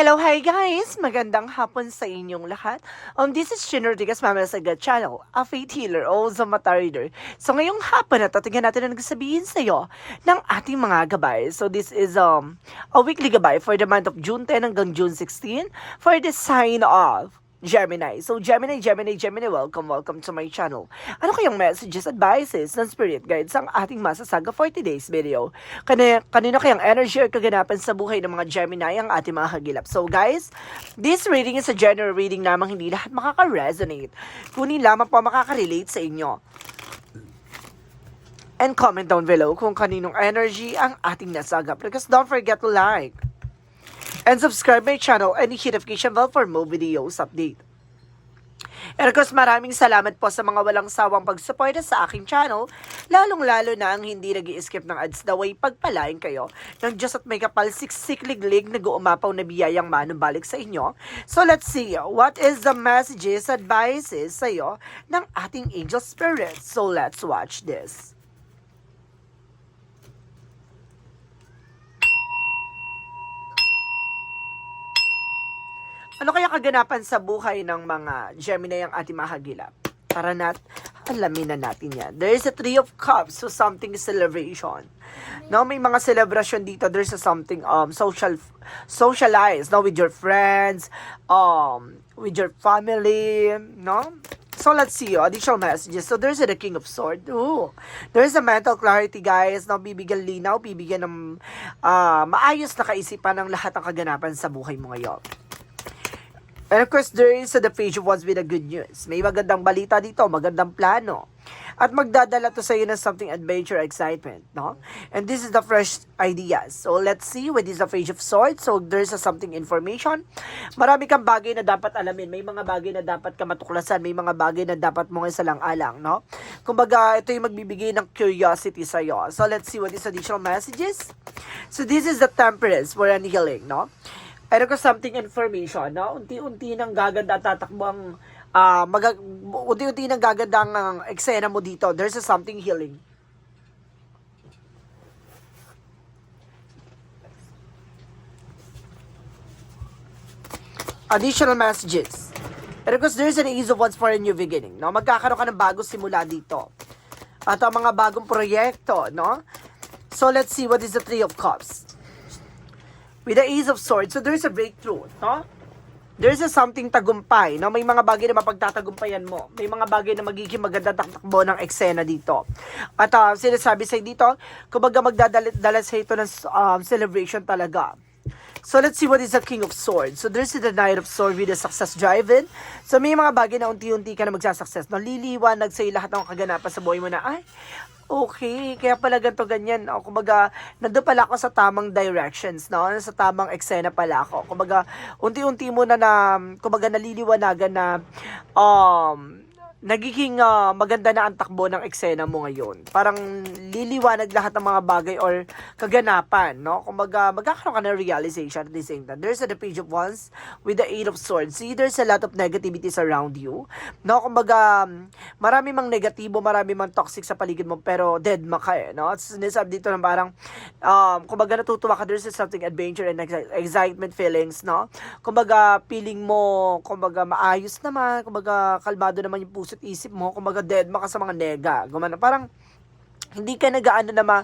Hello, hi guys! Magandang hapon sa inyong lahat. Um, this is Shin Rodriguez, Mama Saga Channel, a faith healer, also mata reader. So ngayong hapon na tatigyan natin ang nagsasabihin sa iyo ng ating mga gabay. So this is um a weekly gabay for the month of June 10 hanggang June 16 for the sign of Gemini. So, Gemini, Gemini, Gemini, welcome, welcome to my channel. Ano kayang messages, advices, ng spirit guides ang ating masasaga for today's video? Kani, kanino kayang energy or kaganapan sa buhay ng mga Gemini ang ating mga hagilap? So, guys, this reading is a general reading lamang, hindi lahat makaka-resonate. Kunin lamang po makaka-relate sa inyo. And comment down below kung kaninong energy ang ating nasagap. Because don't forget to like, and subscribe my channel and hit notification bell for more videos update. And maraming salamat po sa mga walang sawang pagsuporta sa aking channel, lalong-lalo na ang hindi nag skip ng ads na way pagpalain kayo ng Diyos at may kapal siksik-liglig nag-uumapaw na biyayang manumbalik sa inyo. So let's see, what is the messages, advices sa iyo ng ating angel spirits? So let's watch this. Ano kaya kaganapan sa buhay ng mga Gemini ang ating mahagilap? Tara nat, alamin na natin yan. There is a Three of Cups, so something celebration. No, may mga celebration dito. There's a something um social socialize, no, with your friends, um, with your family, no? So let's see, oh, additional messages. So there's the King of Swords. Ooh. There's a mental clarity, guys, na bibigyan linaw, bibigyan ng ah, maayos na kaisipan ng lahat ng kaganapan sa buhay mo ngayon. And of course, there is the page of ones with the good news. May magandang balita dito, magandang plano. At magdadala to sa iyo ng something adventure, excitement, no? And this is the fresh ideas. So, let's see with this the page of swords. So, there's a something information. Marami kang bagay na dapat alamin. May mga bagay na dapat ka matuklasan. May mga bagay na dapat mong isalang-alang, no? Kumbaga, ito yung magbibigay ng curiosity sa iyo. So, let's see what is additional messages. So, this is the temperance for an healing, no? Pero ko something information, no? Unti-unti nang gaganda at tatakbo ang ah mag unti-unti nang gaganda ang eksena mo dito. There's a something healing. Additional messages. Pero because there's an ease of what's for a new beginning, no? Magkakaroon ka ng bagong simula dito. At ang mga bagong proyekto, no? So let's see what is the Three of Cups with the Ace of Swords. So there's a breakthrough, no? There's a something tagumpay, no? May mga bagay na mapagtatagumpayan mo. May mga bagay na magiging maganda takbo ng eksena dito. At uh, sinasabi sa dito, kumbaga magdadala sa ito ng um, celebration talaga. So let's see what is the King of Swords. So there's the Knight of Swords with the success driven. So may mga bagay na unti-unti ka na magsasuccess. No? Liliwanag sa'yo lahat ng kaganapan sa buhay mo na, ay, okay, kaya pala ganito ganyan. O, kumbaga, nandun pala ako sa tamang directions, no? Sa tamang eksena pala ako. Kumbaga, unti-unti mo na na, kumbaga, naliliwanagan na, um, nagiging ah, maganda na ang takbo ng eksena mo ngayon. Parang liliwanag lahat ng mga bagay or kaganapan, no? Kumbaga, magkakaroon ka ng realization at the same time. There's a the page of wands with the eight of swords. See, there's a lot of negativities around you. No? Kumbaga, marami mang negatibo, marami mang toxic sa paligid mo, pero dead ma ka eh, no? At sinasabi dito na parang, um, kumbaga natutuwa ka, there's something adventure and exci- excitement feelings, no? Kumbaga, feeling mo, kumbaga, maayos naman, kumbaga, kalmado naman yung puso at isip mo, kumbaga, dead ma ka sa mga nega. Gumana, parang, hindi ka nag-ano na ma,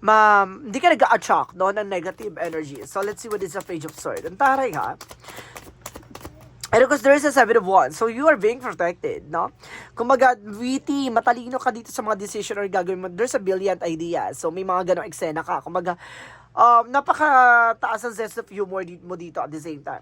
ma hindi ka nag-attract no, ng negative energy. So, let's see what is the page of sword. Ang taray ha. And of course, there is a seven of wands. So, you are being protected, no? Kumbaga, witty, matalino ka dito sa mga decision or gagawin mo. There's a brilliant idea. So, may mga ganong eksena ka. Kumbaga, um, napaka-taas ang sense of humor mo dito at the same time.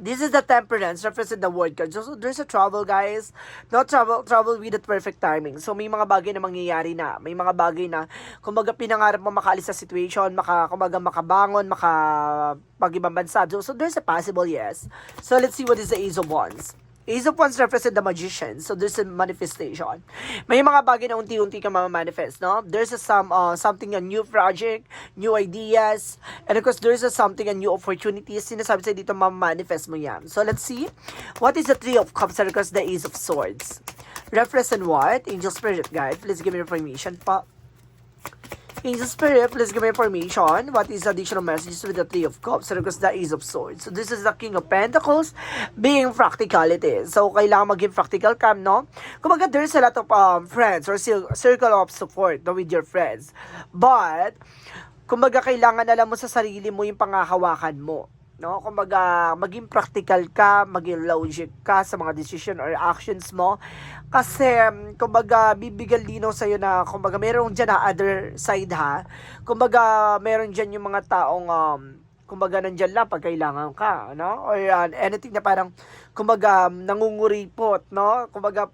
This is the temperance, represent the word card. So, there's a trouble, guys. No trouble, trouble with the perfect timing. So, may mga bagay na mangyayari na. May mga bagay na, kumbaga, pinangarap mo makaalis sa situation, maka, kumbaga, makabangon, maka, pag-ibang bansa. So, so, there's a possible yes. So, let's see what is the Ace of Wands. Ace of Wands represent the magician. So, there's a manifestation. May mga bagay na unti-unti ka manifest, no? There's a some, uh, something, a new project, new ideas, and of course, there's a something, a new opportunities. Sinasabi sa dito, manifest mo yan. So, let's see. What is the Three of Cups and of course, the Ace of Swords? Represent what? Angel Spirit Guide. Please give me information pa. Ace of Spirit, please give me information. What is additional messages with the Three of Cups? Course, the Ace of Swords. So, this is the King of Pentacles being practicality. So, kailangan maging practical ka, no? Kumbaga, there's a lot of um, friends or cir- circle of support no, with your friends. But, kumbaga, kailangan alam mo sa sarili mo yung pangahawakan mo. No, kumbaga maging practical ka, maging logic ka sa mga decision or actions mo kasi um, kumbaga bibigyan linaw sa na kumbaga meron diyan na other side ha. Kumbaga meron diyan yung mga taong um, kumbaga nandiyan lang pag kailangan ka, no? Or uh, anything na parang kumbaga nangunguripot, no? Kumbaga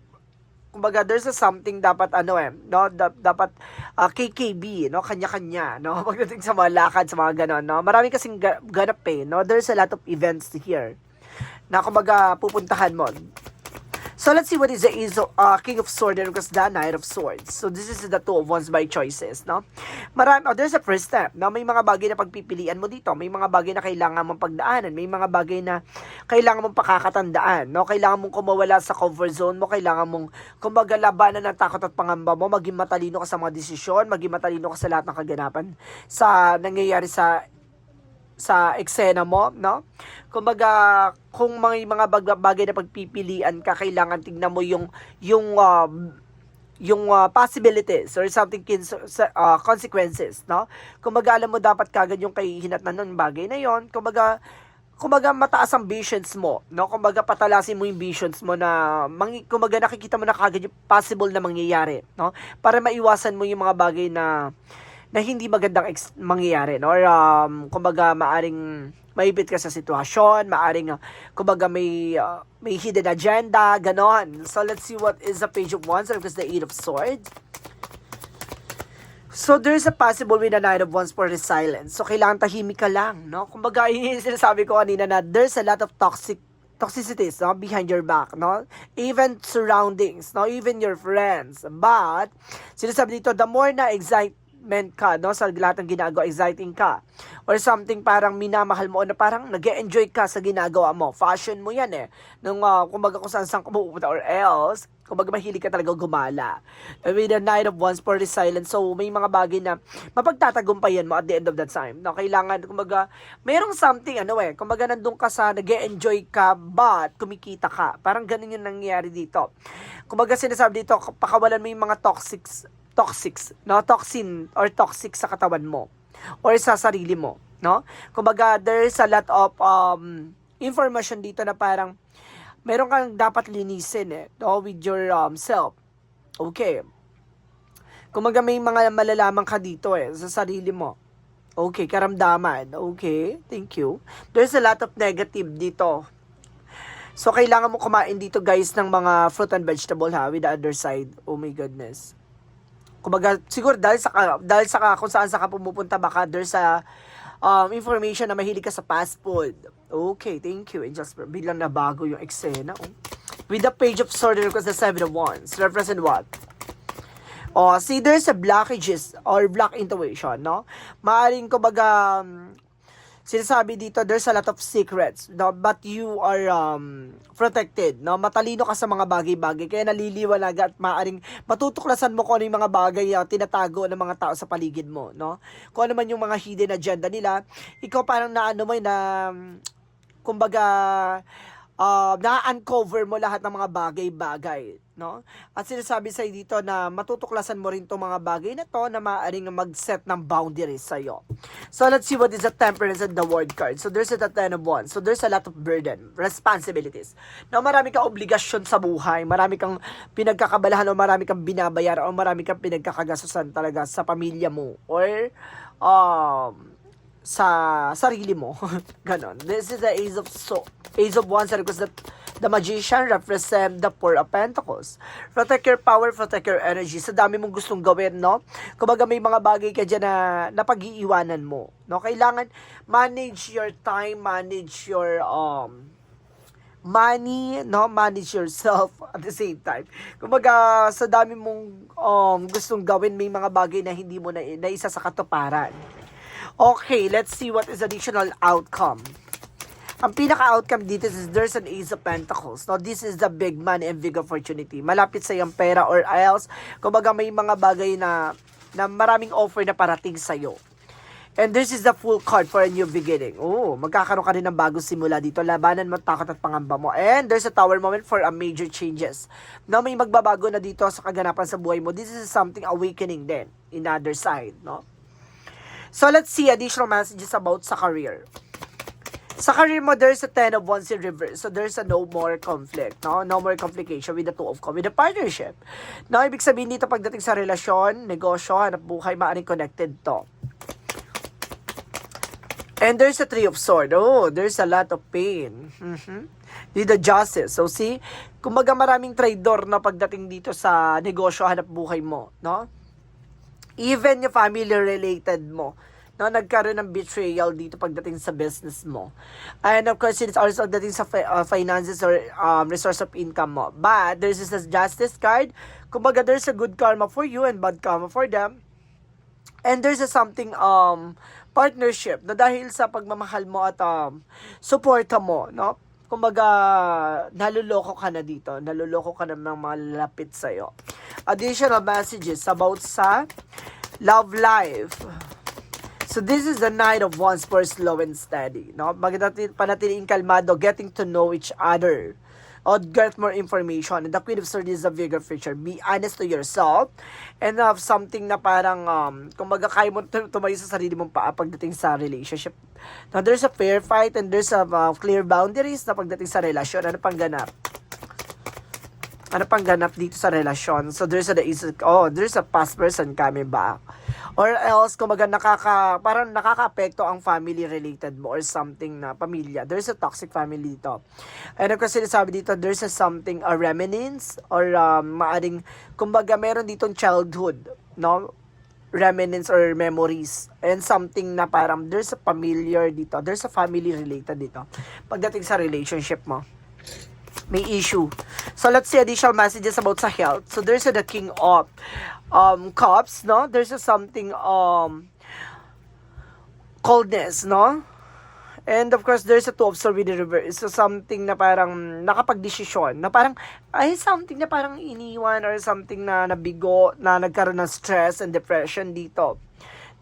kumbaga there's a something dapat ano eh no? Da- dapat ah, KKB no? Kanya-kanya no? Pagdating sa mga lakad sa mga ganon no? Marami kasing ga- ganap eh no? There's a lot of events here na kumbaga pupuntahan mo So let's see what is the Ace of, uh, King of Swords and of course the Knight of Swords. So this is the two of wands by choices, no? Marami, oh, there's a first step, no? May mga bagay na pagpipilian mo dito. May mga bagay na kailangan mong pagdaanan. May mga bagay na kailangan mong pakakatandaan, no? Kailangan mong kumawala sa comfort zone mo. Kailangan mong, kumbaga, labanan ng takot at pangamba mo. Maging matalino ka sa mga desisyon. Maging matalino ka sa lahat ng kaganapan sa nangyayari sa sa eksena mo, no? Kumbaga, kung mga mga bag- bagay na pagpipilian ka, kailangan tignan mo yung yung um, yung uh, possibilities or something uh, consequences, no? Kumbaga, alam mo dapat kagad yung kahihinatnan ng bagay na yon. Kumbaga, kumbaga mataas ang visions mo, no? Kumbaga patalasin mo yung visions mo na mangi, kumbaga nakikita mo na kagad yung possible na mangyayari, no? Para maiwasan mo yung mga bagay na na hindi magandang ex- mangyayari no? Or um, kumbaga maaring maipit ka sa sitwasyon maaring uh, kumbaga may uh, may hidden agenda ganon. So let's see what is the page of wands because the eight of swords. So there's a possible with a nine of wands for silence. So kailangan tahimik ka lang, no? Kumbaga, yun yung sinasabi ko kanina na there's a lot of toxic toxicities no? Behind your back no? Even surroundings no? Even your friends. But sinasabi dito the more na excitement ka no sa lahat ng ginagawa exciting ka. Or something parang minamahal mo o na parang nag enjoy ka sa ginagawa mo. Fashion mo yan eh. Nung uh, kumbaga kung saan saan ka or else kumbaga mahilig ka talaga gumala. And with the night of wands for silence so may mga bagay na mapagtatagumpayan mo at the end of that time. No kailangan kumbaga merong something ano eh kumbaga nandun ka sa nag enjoy ka but kumikita ka. Parang ganun yung nangyayari dito. Kumbaga sinasabi dito pakawalan mo yung mga toxics toxics no toxin or toxic sa katawan mo or sa sarili mo no kumbaga there's a lot of um information dito na parang meron kang dapat linisin eh, no, with your um, self. Okay. Kumaga may mga malalaman ka dito eh, sa sarili mo. Okay, karamdaman. Okay, thank you. There's a lot of negative dito. So, kailangan mo kumain dito guys ng mga fruit and vegetable ha, with the other side. Oh my goodness. Kumbaga, siguro dahil sa, dahil sa kung saan sa ka pumupunta, baka there's a um, information na mahilig ka sa fast food. Okay, thank you. And just biglang nabago yung eksena. Oh. With the page of sword and the seven of wands. Represent what? Oh, see, there's a blockages or block intuition, no? Maaring, kumbaga, um, sinasabi dito, there's a lot of secrets, no? but you are um, protected, no? Matalino ka sa mga bagay-bagay, kaya naliliwanag at maaring matutuklasan mo kung ano yung mga bagay na tinatago ng mga tao sa paligid mo, no? Kung ano man yung mga hidden agenda nila, ikaw parang naano mo eh, na, kumbaga, uh, na-uncover mo lahat ng mga bagay-bagay, no? At sinasabi sa'yo dito na matutuklasan mo rin tong mga bagay na to na maaaring mag-set ng boundaries sa'yo. So, let's see what is the temperance and the word card. So, there's a ten of wands. So, there's a lot of burden, responsibilities. Now, marami kang obligasyon sa buhay, marami kang pinagkakabalahan o marami kang binabayaran o marami kang pinagkakagasusan talaga sa pamilya mo or um, sa sarili mo. Ganon. This is the Ace of so Ace of Wands because the, the Magician represent the Four of Pentacles. Protect your power, protect your energy. Sa dami mong gustong gawin, no? Kumbaga may mga bagay ka dyan na napag-iiwanan mo. No? Kailangan manage your time, manage your um money, no? Manage yourself at the same time. Kumbaga, sa dami mong um, gustong gawin, may mga bagay na hindi mo na, na isa sa katuparan. Okay, let's see what is additional outcome. Ang pinaka-outcome dito is there's an Ace of Pentacles. No, this is the big money and big opportunity. Malapit sa yung pera or else, kumbaga may mga bagay na na maraming offer na parating sa'yo. And this is the full card for a new beginning. Oh, magkakaroon ka rin ng bagong simula dito. Labanan mo takot at pangamba mo. And there's a tower moment for a major changes. No, may magbabago na dito sa kaganapan sa buhay mo. This is something awakening din in the other side, no? So let's see additional messages about sa career. Sa career mo, there's a 10 of wands in reverse. So, there's a no more conflict, no? No more complication with the two of cups, with the partnership. No, ibig sabihin dito pagdating sa relasyon, negosyo, hanap buhay, maaaring connected to. And there's a three of sword. Oh, there's a lot of pain. Mhm. With the justice. So, see, kumbaga maraming traidor na pagdating dito sa negosyo, hanap buhay mo, no? Even yung family related mo, no, nagkaroon ng betrayal dito pagdating sa business mo. And of course, it's also pagdating sa fi- uh, finances or um, resource of income mo. But there's this justice card. Kumbaga, there's a good karma for you and bad karma for them. And there's a something um partnership na dahil sa pagmamahal mo at um suporta mo, no? Kumbaga, naluloko ka na dito. Naluloko ka na ng mga lalapit sa'yo. Additional messages about sa love life. So this is the night of one's for slow and steady. No? Magnatin, panatiliing kalmado, getting to know each other. Or get more information. And the Queen of Swords is a bigger picture. Be honest to yourself. And have something na parang, um, kung kaya mo tum- tumayo sa sarili mong paa pagdating sa relationship. Now, there's a fair fight and there's a uh, clear boundaries na pagdating sa relasyon. Ano pang ganap? Ano pang ganap dito sa relasyon. So, there's a, oh, there's a past person coming back. Or else, kumaga nakaka, parang nakaka-apekto ang family related mo or something na pamilya. There's a toxic family dito. And of course, sinasabi dito, there's a something, a remnants or um, maaring, kumbaga meron ditong childhood, no? remnants or memories and something na parang there's a familiar dito, there's a family related dito. Pagdating sa relationship mo may issue. So let's see additional messages about sa health. So there's a the king of um cups, no? There's a something um coldness, no? And of course, there's a two of swords with the reverse. So something na parang nakapagdesisyon, na parang, ay something na parang iniwan or something na nabigo, na nagkaroon ng stress and depression dito.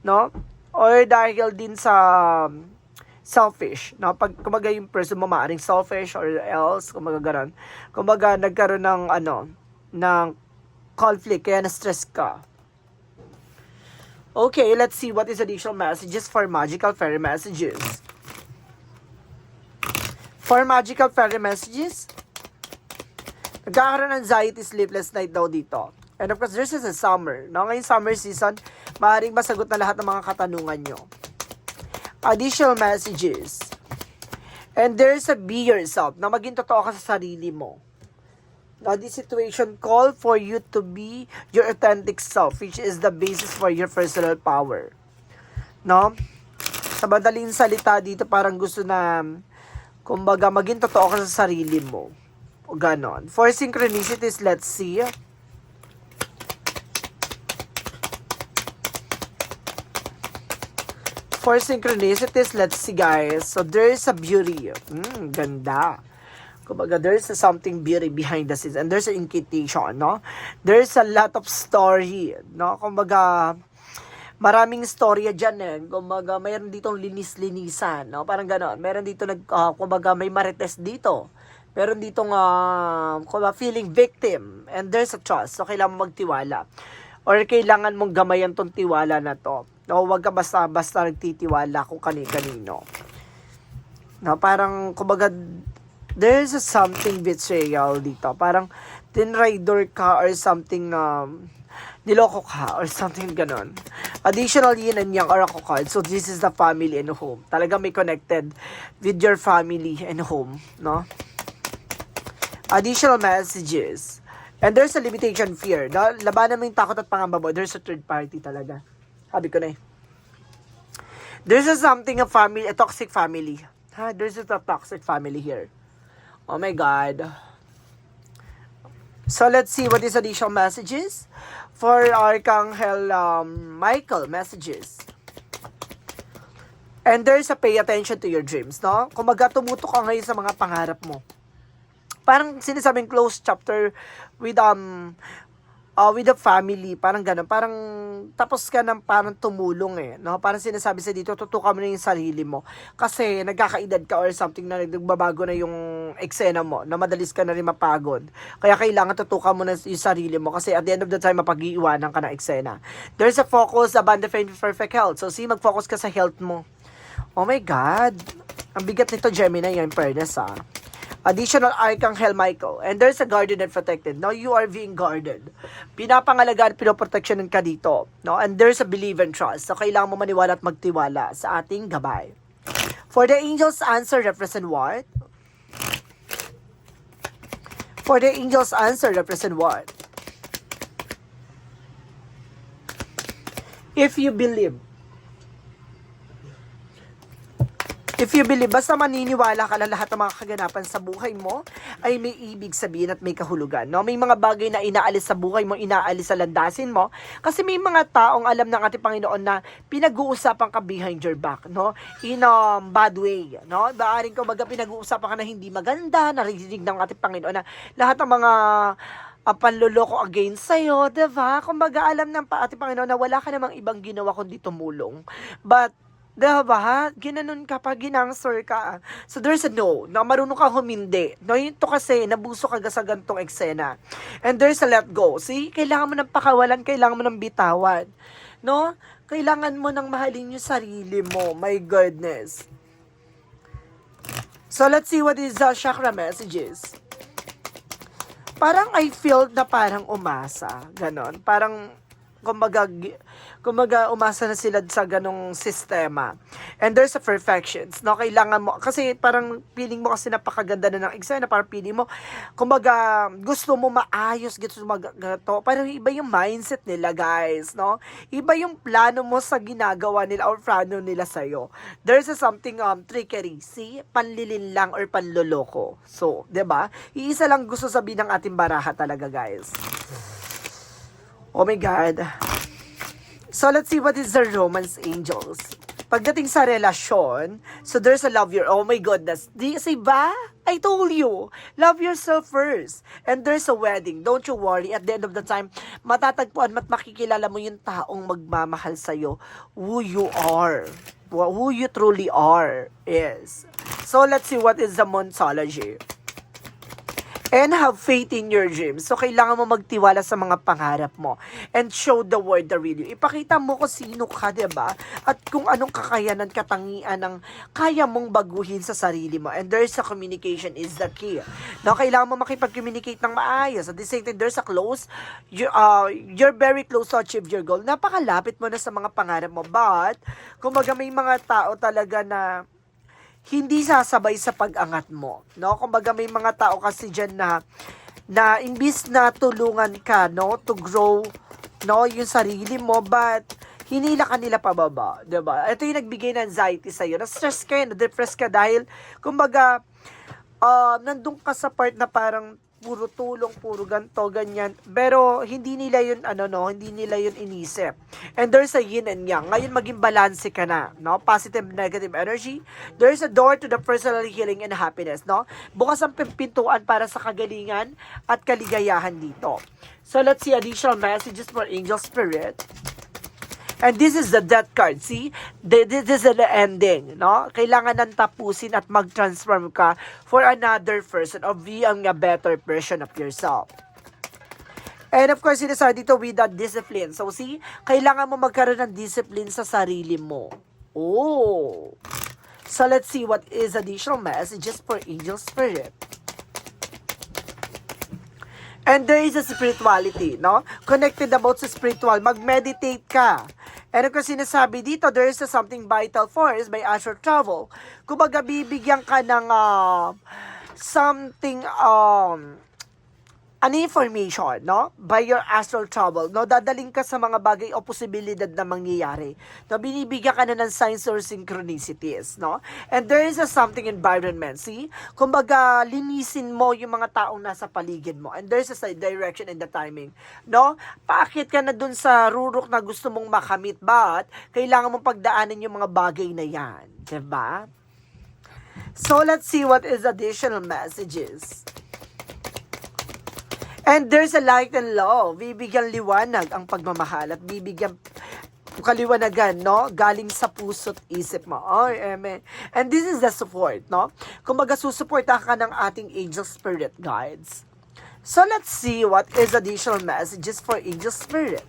No? Or dahil din sa selfish. No? Pag kumaga yung person mo maaaring selfish or else, kumaga ganun. Kumaga nagkaroon ng ano, ng conflict, kaya na-stress ka. Okay, let's see what is additional messages for magical fairy messages. For magical fairy messages, nagkakaroon ng anxiety, sleepless night daw dito. And of course, this is a summer. No? Ngayong summer season, maaaring masagot na lahat ng mga katanungan nyo. Additional messages. And there's a be yourself, na maging totoo ka sa sarili mo. Now, this situation call for you to be your authentic self, which is the basis for your personal power. No? Sa madaling salita dito, parang gusto na, kumbaga, maging totoo ka sa sarili mo. O ganon. For synchronicities, let's see. For synchronicities, let's see guys. So, there's a beauty. Mm, ganda. Kumbaga, there's a something beauty behind the scenes. And there's an invitation, no? There's a lot of story, no? Kumbaga, maraming storya dyan eh. Kumbaga, mayroon ditong linis-linisan, no? Parang gano'n. Meron dito, nag, ah, kumbaga, may marites dito. Meron ditong, uh, feeling victim. And there's a trust. So, kailangan magtiwala. Or kailangan mong gamayan tong tiwala na to. No, wag ka basta-basta nagtitiwala kung kani-kanino. No, parang, kumbaga, there's a something betrayal dito. Parang, tinrider ka or something na niloko ka or something ganon. Additional yin and yang oracle card. So, this is the family and home. Talaga may connected with your family and home, no? Additional messages. And there's a limitation fear. Labanan mo yung takot at pangamba mo. There's a third party talaga. Sabi ko na eh. There's a something a family, a toxic family. Ha? There's a toxic family here. Oh my God. So let's see what is additional messages for Archangel um, Michael messages. And there's a pay attention to your dreams, no? Kung maga tumuto ka ngayon sa mga pangarap mo. Parang sinasabing close chapter with um uh, with the family, parang gano'n, parang tapos ka ng parang tumulong eh, no? Parang sinasabi sa dito, tutukan mo na yung sarili mo. Kasi nagkakaedad ka or something na nagbabago na yung eksena mo, na madalis ka na rin mapagod. Kaya kailangan tutukan mo na yung sarili mo kasi at the end of the time, mapag-iiwanan ka ng eksena. There's a focus, abundant faith, perfect health. So, see, mag-focus ka sa health mo. Oh my God! Ang bigat nito, Gemini, yung fairness ah. Additional Archangel Michael. And there's a guardian and protected. No, you are being guarded. Pinapangalagaan, pinoproteksyonan ka dito. No? And there's a believe and trust. So, kailangan mo maniwala at magtiwala sa ating gabay. For the angel's answer, represent what? For the angel's answer, represent what? If you believe, If you believe, basta maniniwala ka na lahat ng mga kaganapan sa buhay mo ay may ibig sabihin at may kahulugan. No? May mga bagay na inaalis sa buhay mo, inaalis sa landasin mo. Kasi may mga taong alam ng ating Panginoon na pinag-uusapan ka behind your back. No? In a bad way. No? Baaring ko baga pinag-uusapan ka na hindi maganda, narinig ng ating Panginoon na lahat ng mga uh, panluloko against sa'yo, diba? Kumbaga, alam ng pa- ating Panginoon na wala ka namang ibang ginawa kundi tumulong. But, Diba? Ginanon ka pa, ginangswer ka. So there's a no, na marunong kang humindi. No, ito kasi, nabuso ka sa gantong eksena. And there's a let go. See, kailangan mo ng pakawalan, kailangan mo ng bitawan. No? Kailangan mo ng mahalin yung sarili mo. My goodness. So let's see what is the chakra messages. Parang I feel na parang umasa. Ganon. Parang kumbaga, kumbaga umasa na sila sa ganong sistema. And there's a perfections, no? Kailangan mo, kasi parang feeling mo kasi napakaganda na ng eksena, parang feeling mo, kumbaga, gusto mo maayos, gusto mo mag, gato. Parang iba yung mindset nila, guys, no? Iba yung plano mo sa ginagawa nila or plano nila sa'yo. There's a something um, trickery, see? Panlilin lang or panloloko. So, ba? Iisa lang gusto sabihin ng ating baraha talaga, guys. Oh my God. So let's see what is the romance angels. Pagdating sa relasyon, so there's a love your, oh my goodness. Di kasi ba? I told you, love yourself first. And there's a wedding. Don't you worry. At the end of the time, matatagpuan at makikilala mo yung taong magmamahal sa'yo. Who you are. Who you truly are. Yes. So let's see what is the Monsology and have faith in your dreams. So, kailangan mo magtiwala sa mga pangarap mo and show the world the real you. Ipakita mo kung sino ka, ba? At kung anong kakayanan, katangian ng kaya mong baguhin sa sarili mo. And there's a communication is the key. No, kailangan mo makipag-communicate ng maayos. At the same time, there's a close, you, uh, you're very close to achieve your goal. Napakalapit mo na sa mga pangarap mo. But, kumbaga may mga tao talaga na hindi sasabay sa pag-angat mo. No? Kumbaga may mga tao kasi diyan na na imbis na tulungan ka no to grow no yung sarili mo but hinila ka nila pababa, 'di ba? Ito yung nagbigay ng anxiety sa iyo. Na-stress ka, na-depress ka dahil kumbaga uh, nandun ka sa part na parang puro tulong, puro ganto, ganyan. Pero hindi nila yun, ano no, hindi nila yun inisip. And there's a yin and yang. Ngayon maging balance ka na, no? Positive, negative energy. There's a door to the personal healing and happiness, no? Bukas ang pintuan para sa kagalingan at kaligayahan dito. So let's see additional messages for angel spirit. And this is the death card. See? Th- This is the ending. No? Kailangan nang tapusin at mag-transform ka for another person of being a better version of yourself. And of course, sinasabi dito with that discipline. So see, kailangan mo magkaroon ng discipline sa sarili mo. Oh! So let's see what is additional messages for angel spirit. And there is a spirituality, no? Connected about sa spiritual. Mag-meditate ka. And kung sinasabi dito, there is a something vital force by astral travel. Kumbaga, bibigyan ka ng uh, something, um, ano information, no? By your astral travel, no? Dadaling ka sa mga bagay o posibilidad na mangyayari. No? Binibigyan ka na ng signs or synchronicities, no? And there is a something environment, see? Kumbaga, linisin mo yung mga taong nasa paligid mo. And there's a direction and the timing, no? Paakit ka na dun sa rurok na gusto mong makamit, but kailangan mong pagdaanan yung mga bagay na yan. 'di ba? So, let's see what is additional messages. And there's a light and love. Bibigyan liwanag ang pagmamahal at bibigyan kaliwanagan, no? Galing sa puso't isip mo. Ay, amen. And this is the support, no? Kumbaga, susuporta ka ng ating angel spirit guides. So, let's see what is additional messages for angel spirit.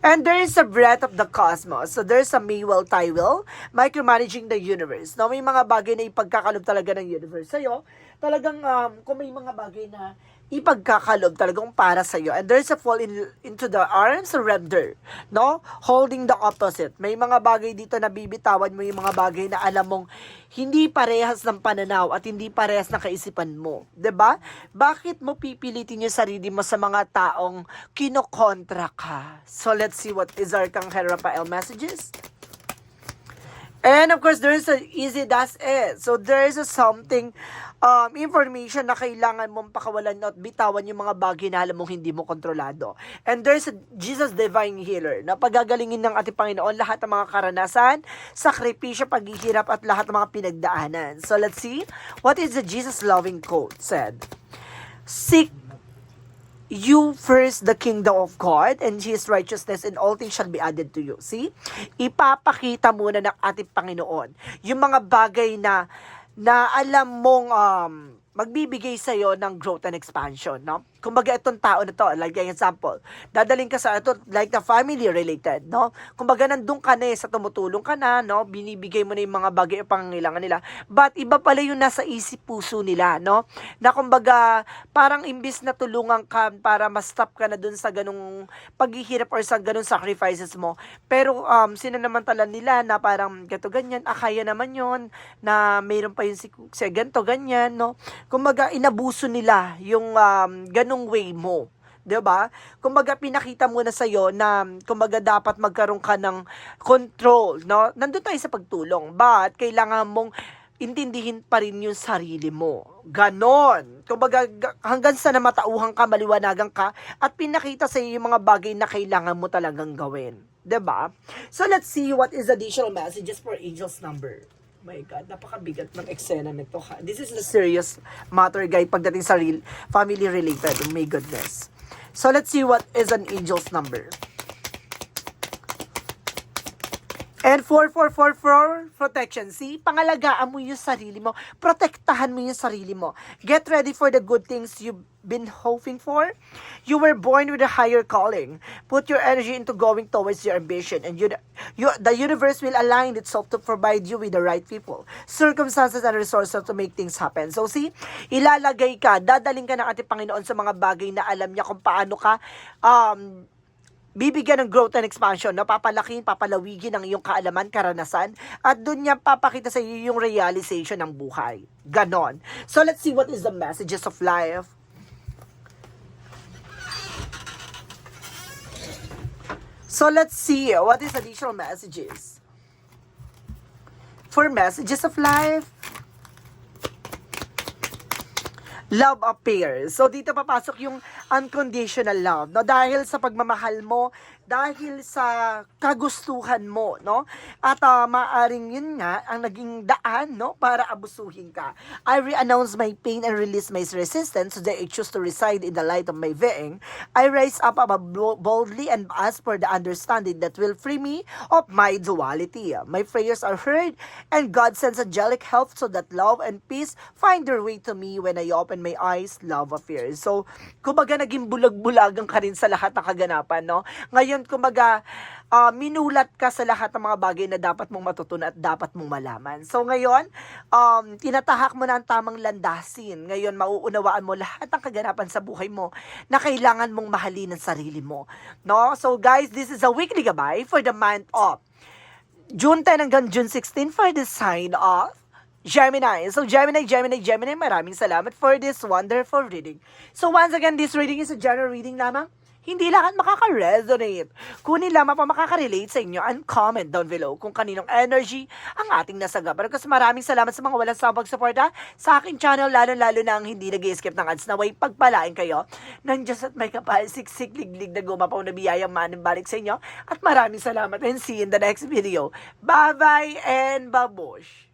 And there is a breath of the cosmos. So there's a Maywell Tywell, micromanaging the universe. No, may mga bagay na ipagkakalob talaga ng universe sa'yo. Talagang, um, kung may mga bagay na ipagkakalob talagang para sa'yo. And there's a fall in, into the arms surrender. No? Holding the opposite. May mga bagay dito na bibitawan mo yung mga bagay na alam mong hindi parehas ng pananaw at hindi parehas ng kaisipan mo. ba? Bakit mo pipilitin yung sarili mo sa mga taong kinokontra ka? So let's see what is our Kang Rafael messages. And of course, there is a easy das it. So there is a something um, information na kailangan mong pakawalan at bitawan yung mga bagay na alam mong hindi mo kontrolado. And there's a Jesus Divine Healer na pagagalingin ng ating Panginoon lahat ng mga karanasan, sakripisyo, paghihirap at lahat ng mga pinagdaanan. So let's see what is the Jesus loving quote said. Seek you first the kingdom of God and His righteousness and all things shall be added to you. See? Ipapakita muna ng ating Panginoon yung mga bagay na na alam mong um, magbibigay sa'yo ng growth and expansion, no? Kumbaga itong tao na to, like an example, dadaling ka sa ito, like the family related, no? Kumbaga nandun ka na eh, sa tumutulong ka na, no? Binibigay mo na yung mga bagay pangangailangan nila. But iba pala yung nasa isip puso nila, no? Na kumbaga, parang imbis na tulungan ka para ma-stop ka na dun sa ganung paghihirap or sa ganung sacrifices mo. Pero um, sinanamantala nila na parang gato ganyan, ah, kaya naman yon na mayroon pa yung si, si ganto ganyan, no? Kumbaga, inabuso nila yung um, ganung way mo. 'di ba? Kumbaga pinakita mo na sa na kumbaga dapat magkaroon ka ng control, no? Nandun tayo sa pagtulong, but kailangan mong intindihin pa rin yung sarili mo. Ganon. Kumbaga ga- hanggang sa namatauhan ka, maliwanagan ka at pinakita sa iyo yung mga bagay na kailangan mo talagang gawin. ba? So let's see what is additional messages for angels number. My God, napakabigat ng eksena nito. ha. This is a serious matter, guy, pagdating sa real, family related. My goodness. So, let's see what is an angel's number. And 4444, protection. See, pangalagaan mo yung sarili mo. Protektahan mo yung sarili mo. Get ready for the good things you've been hoping for. You were born with a higher calling. Put your energy into going towards your ambition. And you, you, the universe will align itself to provide you with the right people, circumstances, and resources to make things happen. So see, ilalagay ka, dadaling ka ng ating Panginoon sa mga bagay na alam niya kung paano ka um, bibigyan ng growth and expansion, no? papalaking, papalawigin ang iyong kaalaman, karanasan, at doon niya papakita sa iyo yung realization ng buhay. Ganon. So let's see what is the messages of life. So let's see what is additional messages. For messages of life, love affairs. So dito papasok yung unconditional love, no? Dahil sa pagmamahal mo, dahil sa kagustuhan mo, no? At uh, maaring yun nga ang naging daan, no, para abusuhin ka. I re-announce my pain and release my resistance so that I choose to reside in the light of my being. I rise up above boldly and ask for the understanding that will free me of my duality. My prayers are heard and God sends angelic help so that love and peace find their way to me when I open my eyes, love affairs. So, kumbaga naging bulag-bulagan ka rin sa lahat ng kaganapan, no? Ngayon, kumbaga, ah, minulat ka sa lahat ng mga bagay na dapat mong matutunan at dapat mong malaman. So, ngayon, um, tinatahak mo na ang tamang landasin. Ngayon, mauunawaan mo lahat ng kaganapan sa buhay mo na kailangan mong mahalin ang sarili mo. No? So, guys, this is a weekly gabay for the month of June 10 hanggang June 16 for the sign of Gemini. So, Gemini, Gemini, Gemini, maraming salamat for this wonderful reading. So, once again, this reading is a general reading lamang. Hindi lahat makaka-resonate. Kunin lamang pa makaka-relate sa inyo and comment down below kung kaninong energy ang ating nasagap. Kasi maraming salamat sa mga walang sabag suporta sa aking channel, lalo-lalo na ang hindi nag skip ng ads na way pagpalain kayo ng Diyos at may kapal, siksik, liglig na gumapaw na biyayang maning balik sa inyo. At maraming salamat and see you in the next video. Bye-bye and babush!